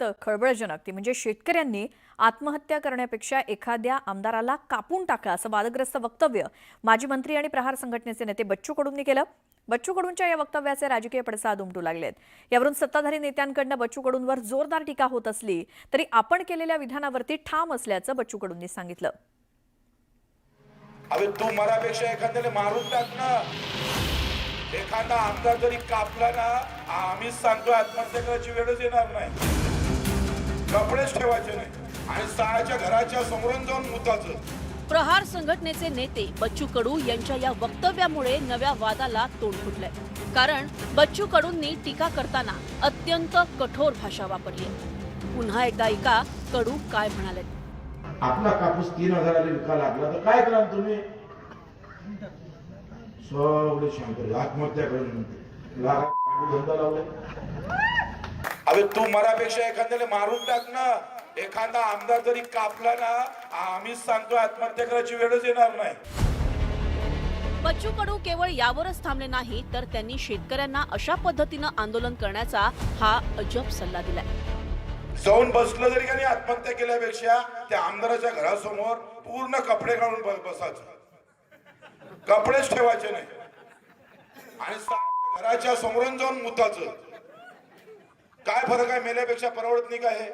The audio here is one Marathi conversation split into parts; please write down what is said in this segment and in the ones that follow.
सगळ्यात खळबळजनक. ती म्हणजे शेतकऱ्यांनी आत्महत्या करण्यापेक्षा एखाद्या आमदाराला कापून टाका असं वादग्रस्त वक्तव्य माजी मंत्री आणि प्रहार संघटनेचे नेते बच्चू कडूंनी केलं. बच्चू कडूंच्या या वक्तव्याचे राजकीय पडसाद उमटू लागलेत. यावरून सत्ताधारी नेत्यांकडनं बच्चू कडूंवर जोरदार टीका होत असली तरी आपण केलेल्या विधानावरती ठाम असल्याचं बच्चू कडूंनी सांगितलं. अरे तू मरापेक्षा एखाद्याला मारून टाक ना. एखादा आमदार जरी कापला ना आम्हीच सांगतो आत्महत्या करायची वेळच येणार नाही. कपडेच ठेवायचे नाही. आणि साळ्याच्या घराच्या समोरून जाऊन मुताचं. प्रहार संघटनेचे नेते बच्चू कडू यांच्या या वक्तव्यामुळे नव्या वादाला तोंड फुटलंय. कारण बच्चू कडूंनी टीका करताना अत्यंत कठोर भाषा वापरली. पुन्हा एकदा ऐका कडू काय म्हणाले? आपला कापूस तीन हजाराला विका लागला तर काय करा तुम्ही? सगळे शंकर आत्महत्या करून लागा धंदा लावले. अबे तू मरापेक्षा एखाद्याला मारून टाक ना. एखादा आमदार जरी कापला ना आम्हीच सांगतो आत्महत्या करायची वेळच येणार नाही. बच्चू कडू केवळ यावरच थांबले नाही तर त्यांनी शेतकऱ्यांना अशा पद्धतीनं आंदोलन करण्याचा हा अजब सल्ला दिलाय. जाऊन बसलं जरी का नाही आत्महत्या केल्यापेक्षा त्या आमदाराच्या घरासमोर पूर्ण कपडे काढून बसायचं. कपडेच ठेवायचे नाही. आणि घराच्या समोरून जाऊन मुताचं. काय फरक आहे? मेल्यापेक्षा परवडत नाही का हे?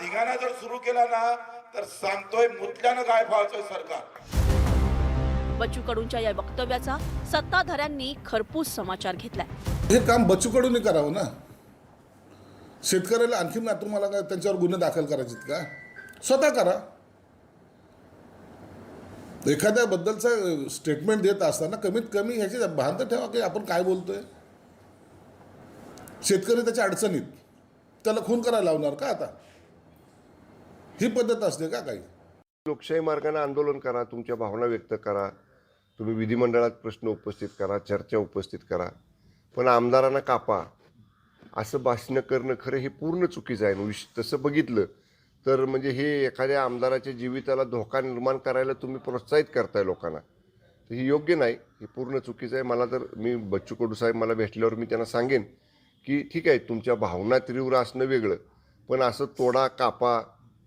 धिगाणा जर सुरू केला ना तर सांगतोय मुतल्यानं काय फाळतोय सरकार. बच्चू कडूंच्या या वक्तव्याचा सत्ताधाऱ्यांनी खरपूस समाचार घेतलाय. हे काम बच्चूकडून करावं ना? शेतकऱ्याला आणखी ना तुम्हाला काय त्यांच्यावर गुन्हे दाखल करायचे का? स्वतः करा. एखाद्याबद्दलचं स्टेटमेंट देत असताना कमीत कमी ह्याची भान तर ठेवा की आपण काय बोलतोय? शेतकरी त्याच्या अडचणीत. त्याला खून करायला लावणार का आता? ही पद्धत असते का काही? लोकशाही मार्गाने आंदोलन करा तुमच्या भावना व्यक्त करा. तुम्ही विधिमंडळात प्रश्न उपस्थित करा चर्चा उपस्थित करा. पण आमदारांना कापा. असं भाषणं करणं खरं हे पूर्ण चुकीचं आहे. विश तसं बघितलं तर म्हणजे हे एखाद्या आमदाराच्या जीविताला धोका निर्माण करायला तुम्ही प्रोत्साहित करताय लोकांना. तर हे योग्य नाही. हे पूर्ण चुकीचं आहे. मला तर मी बच्चू कडू साहेब मला भेटल्यावर मी त्यांना सांगेन. की ठीक आहे तुमच्या भावना तीव्र असणं वेगळं पण असं तोडा कापा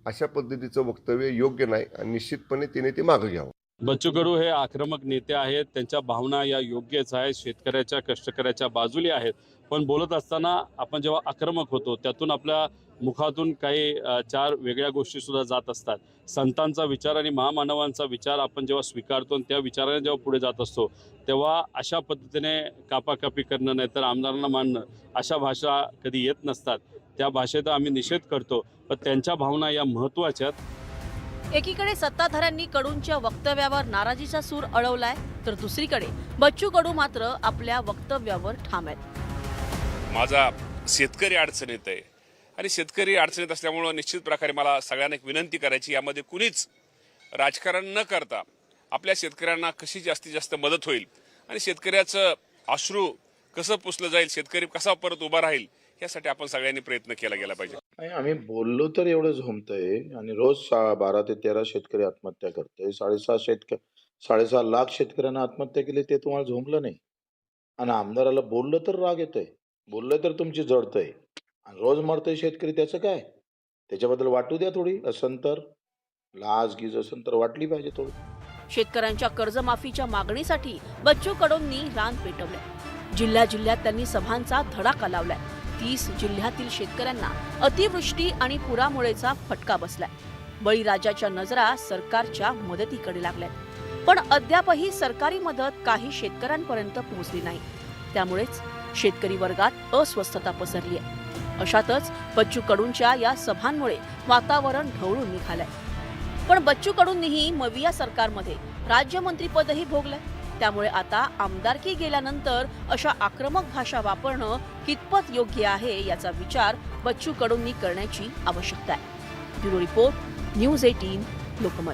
अशा पद्धतीचं वक्तव्य योग्य नाही आणि निश्चितपणे तिने ते मागं घ्यावं. बच्चू कडू हे आक्रमक नेते आहेत. त्यांच्या भावना या योग्यच आहेत. शेतकऱ्याच्या कष्टकऱ्याच्या बाजूली आहेत. पण बोलत असताना आपण जेव्हा आक्रमक होतो त्यातून आपल्या मुखातून काही चार वेगळ्या गोष्टी सुद्धा जात असतात. संतांचा विचार आणि महामानवांचा विचार आपण जेव्हा स्वीकारतो आणि त्या विचाराने जेव्हा पुढे जात असतो तेव्हा अशा पद्धतीने कापाकापी करणं नाहीतर आमदारांना मानणं अशा भाषा कधी येत नसतात. त्या भाषेचा आम्ही निषेध करतो. पण त्यांच्या भावना या महत्त्वाच्या आहेत एकीकडे सत्ताधाऱ्यांनी कडूंच्या वक्तव्यावर नाराजीचा सूर अळवलाय तर दुसरीकडे बच्चू कडू मात्र आपल्या वक्तव्यावर ठाम आहेत. माझा शेतकरी अडचणीत आहे. आणि शेतकरी अडचणीत असल्यामुळं निश्चित प्रकारे मला सगळ्यांना एक विनंती करायची यामध्ये कुणीच राजकारण न करता आपल्या शेतकऱ्यांना कशी जास्तीत जास्त मदत होईल आणि शेतकऱ्याचं अश्रू कसं पुसलं जाईल शेतकरी कसा परत उभा राहील यासाठी आपण सगळ्यांनी प्रयत्न केला गेला पाहिजे. आणि आम्ही बोललो तर एवढं झोमतंय आणि रोज बारा ते तेरा शेतकरी आत्महत्या करते साडेसहा शेतक साडेसहा लाख शेतकऱ्यांना आत्महत्या केली ते तुम्हाला झोमलं नाही. आणि आमदाराला बोललं तर राग येतोय. बोललं तर तुमची जडतंय आणि रोज मरतोय शेतकरी त्याचं काय? त्याच्याबद्दल वाटू द्या थोडी असन तर. लाज गीज असन तर वाटली पाहिजे थोडी. शेतकऱ्यांच्या कर्जमाफीच्या मागणीसाठी बच्चू कडूंनी रान पेटवले जिल्ह्या जिल्ह्यात त्यांनी सभांचा धडाका लावलाय. तीस जिल्ह्यातील शेतकऱ्यांना अतिवृष्टी आणि पुरामुळेचा फटका बसलाय. बळीराजाच्या नजरा सरकारच्या मदतीकडे लागल्या पण अद्यापही सरकारी मदत काही शेतकऱ्यांपर्यंत पोहोचली नाही. त्यामुळेच शेतकरी वर्गात अस्वस्थता पसरली आहे अशातच बच्चू कडूंच्या या सभांमुळे वातावरण ढवळून निघालंय. पण बच्चू कडूंनीही मविया सरकारमध्ये राज्यमंत्रीपदही भोगलंय. त्यामुळे आता आमदारकी गेल्यानंतर अशा आक्रमक भाषा वापरणं कितपत योग्य आहे याचा विचार बच्चू कडूंनी करण्याची आवश्यकता आहे. Bureau report news eighteen Lokmat.